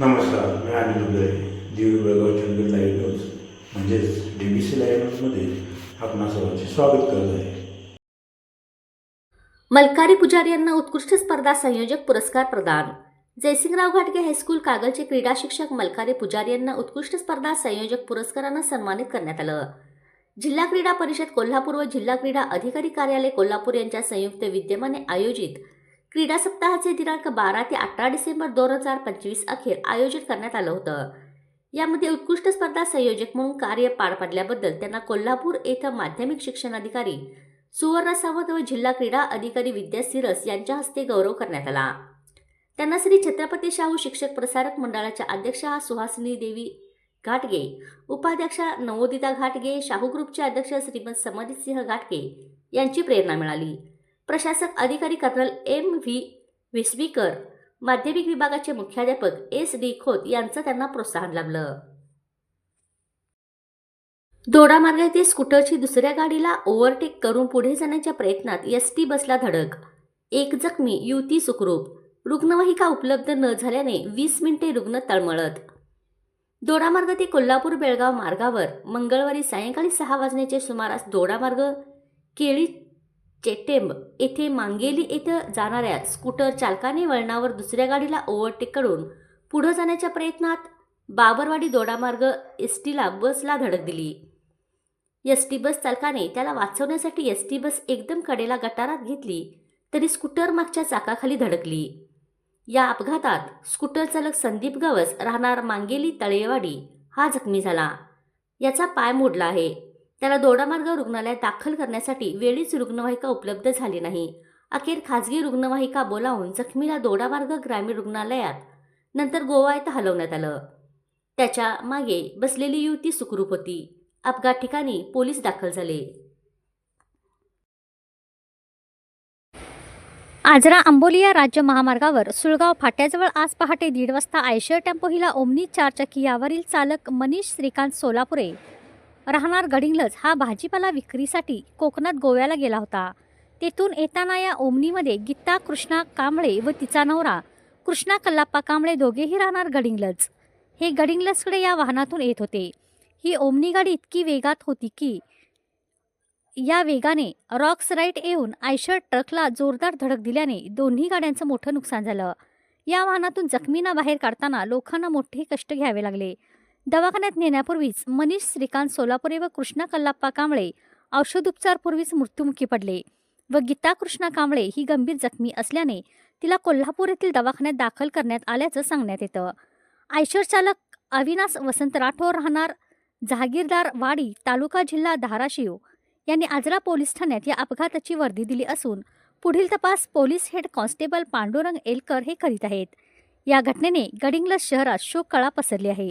आम्ही आलेलो आहे दीड बेळगाव चंदूर लाईव्ह न्यूज म्हणजेच डी बी सी लाईव्ह न्यूजमध्ये आपणा सर्वांचे स्वागत करत आहे. मलकारी पुजारी यांना उत्कृष्ट स्पर्धा संयोजक पुरस्कार प्रदान. जयसिंगराव घाटगे हायस्कूल कागलचे क्रीडा शिक्षक मलकारी पुजारी यांना उत्कृष्ट स्पर्धा संयोजक पुरस्कारानं सन्मानित करण्यात आलं. जिल्हा क्रीडा परिषद कोल्हापूर व जिल्हा क्रीडा अधिकारी कार्यालय कोल्हापूर यांच्या संयुक्त विद्यमाने आयोजित क्रीडा सप्ताहाचे दिनांक बारा ते अठरा डिसेंबर दोन हजार पंचवीस अखेर आयोजित करण्यात आलं होतं. यामध्ये उत्कृष्ट स्पर्धा संयोजक म्हणून कार्य पार पाडल्याबद्दल त्यांना कोल्हापूर येथं माध्यमिक शिक्षणाधिकारी सुवर्ण सावंत व जिल्हा क्रीडा अधिकारी विद्या सिरस यांच्या हस्ते गौरव करण्यात आला. त्यांना श्री छत्रपती शाहू शिक्षक प्रसारक मंडळाच्या अध्यक्षा सुहासिनी देवी घाटगे उपाध्यक्षा नवोदिता घाटगे शाहू ग्रुपचे अध्यक्ष श्रीमंत समधितसिंह घाटगे यांची प्रेरणा मिळाली. प्रशासक अधिकारी कर्नल एम व्ही विस्वीकर माध्यमिक विभागाचे मुख्याध्यापक एस डी खोत यांचं त्यांना प्रोत्साहन लाभलं. दोडामार्ग येथे स्कूटरची दुसऱ्या गाडीला ओव्हरटेक करून पुढे जाण्याच्या प्रयत्नात एस टी बसला धडक. एक जखमी युती सुखरूप. रुग्णवाहिका उपलब्ध न झाल्याने वीस मिनिटे रुग्ण तळमळत. दोडामार्ग ते कोल्हापूर बेळगाव मार्गावर मंगळवारी सायंकाळी सहा वाजण्याच्या सुमारास दोडामार्ग केळी चेटेंब येथे मांगेली येथं जाणाऱ्या स्कूटर चालकाने वळणावर दुसऱ्या गाडीला ओव्हरटेक करून पुढं जाण्याच्या प्रयत्नात बाबरवाडी दोडामार्ग एस टीला बसला धडक दिली. एस टी बस चालकाने त्याला वाचवण्यासाठी एस टी बस एकदम कडेला गटारात घेतली तरी स्कूटर मागच्या चाकाखाली धडकली. या अपघातात स्कूटर चालक संदीप गवस राहणार मांगेली तळेवाडी हा जखमी झाला. याचा पाय मोडला आहे. त्याला दोडामार्ग रुग्णालयात दाखल करण्यासाठी वेळीच रुग्णवाहिका उपलब्ध झाली नाही. अखेर खाजगी रुग्णवाहिका बोलावून जखमीला दोडामार्ग ग्रामीण रुग्णालयात नंतर गोवा येथे हलवण्यात आलं. त्याच्यामागे बसलेली युवती सुखरूप होती. अपघात ठिकाणी पोलीस दाखल झाले. आजरा आंबोलिया राज्य महामार्गावर सुळगाव फाट्याजवळ आज पहाटे दीड वाजता आयशर टेम्पो हिला ओमनी चारचाकी यावरील चालक मनीष श्रीकांत सोलापुरे राहणार गडिंगलज हा भाजीपाला विक्रीसाठी कोकणात गोव्याला गेला होता. तेथून येताना या ओमनीमध्ये गीता कृष्णा कांबळे व तिचा नवरा कृष्णा कल्लाप्पा कांबळे दोघेही राहणार गडिंग्लज. हे गडिंग्लजकडे या वाहनातून येत होते. ही ओमनी गाडी इतकी वेगात होती की या वेगाने रॉक्स राईट येऊन आयशर ट्रकला जोरदार धडक दिल्याने दोन्ही गाड्यांचं मोठं नुकसान झालं. या वाहनातून जखमींना बाहेर काढताना लोकांना मोठे कष्ट घ्यावे लागले. दवाखान्यात नेण्यापूर्वीच मनीष श्रीकांत सोलापुरे व कृष्णा कल्लाप्पा कांबळे औषधोपचारपूर्वीच मृत्युमुखी पडले व गीता कृष्णा कांबळे ही गंभीर जखमी असल्याने तिला कोल्हापूर येथील दवाखान्यात दाखल करण्यात आल्याचं सांगण्यात येतं. आयशर चालक अविनाश वसंत राठोड राहणार जहागीरदार वाडी तालुका जिल्हा धाराशिव यांनी आजरा पोलीस ठाण्यात या अपघाताची वर्दी दिली असून पुढील तपास police head constable Pandurang Elkar हे करीत आहेत. या घटनेने गडिंग्लज शहरात शोककळा पसरली आहे.